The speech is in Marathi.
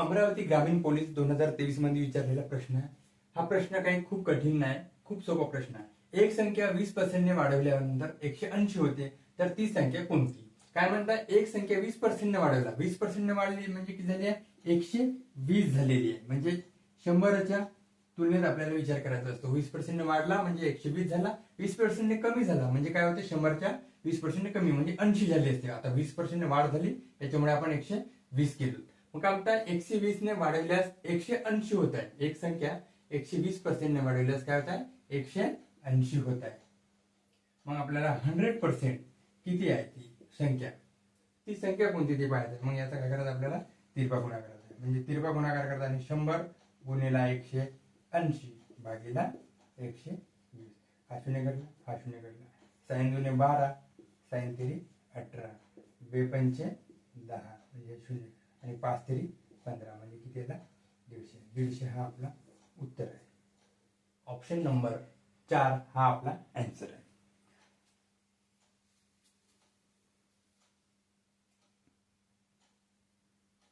अमरावती ग्रामीण पोलीस दोन हजार तेवीसमध्ये विचारलेला प्रश्न आहे. हा प्रश्न काही खूप कठीण नाही खूप सोपा प्रश्न आहे. एक संख्या वीस पर्सेंटने वाढवल्यानंतर एकशे ऐंशी होते तर ती संख्या कोणती? काय म्हणतात एक संख्या वीस पर्सेंटने वाढवला. वीस पर्सेंटने वाढली म्हणजे किती झाली आहे? एकशे वीस झालेली आहे. म्हणजे शंभराच्या तुलनेत आपल्याला विचार करायचा असतो. वीस पर्सेंटने वाढला म्हणजे एकशे वीस झाला. वीस पर्सेंटने कमी झाला म्हणजे काय होते? शंभरच्या वीस पर्सेंटने कमी म्हणजे ऐंशी झाली असते. आता वीस पर्सेंटने वाढ झाली त्याच्यामुळे आपण एकशे वीस केलो. मग काय म्हणतात एकशे वीस ने वाढवल्यास एकशे ऐंशी होत आहे एक संख्या एकशे वीस पर्सेंटने वाढवल्यास काय होत आहे एकशे ऐंशी होत आहे मग आपल्याला हंड्रेड पर्सेंट किती आहे ती संख्या? ती संख्या कोणती ती पाहायचं? मग याचा काय करायचं आपल्याला? तिरपा गुणाकार करायचा आहे. म्हणजे तिरपा गुणाकार करताना शंभर गुणेला एकशे ऐंशी भागीला एकशे वीस. हा शून्य घडला हा शून्य घडला. साईन दुने बारा साईन तिरी अठरा. बेपंचे दहा. म्हणजे शून्य. आणि पाच तरी पंधरा म्हणजे किती येतात दीडशे. दीडशे हा आपला उत्तर आहे. ऑप्शन नंबर चार हा आपला अँसर आहे.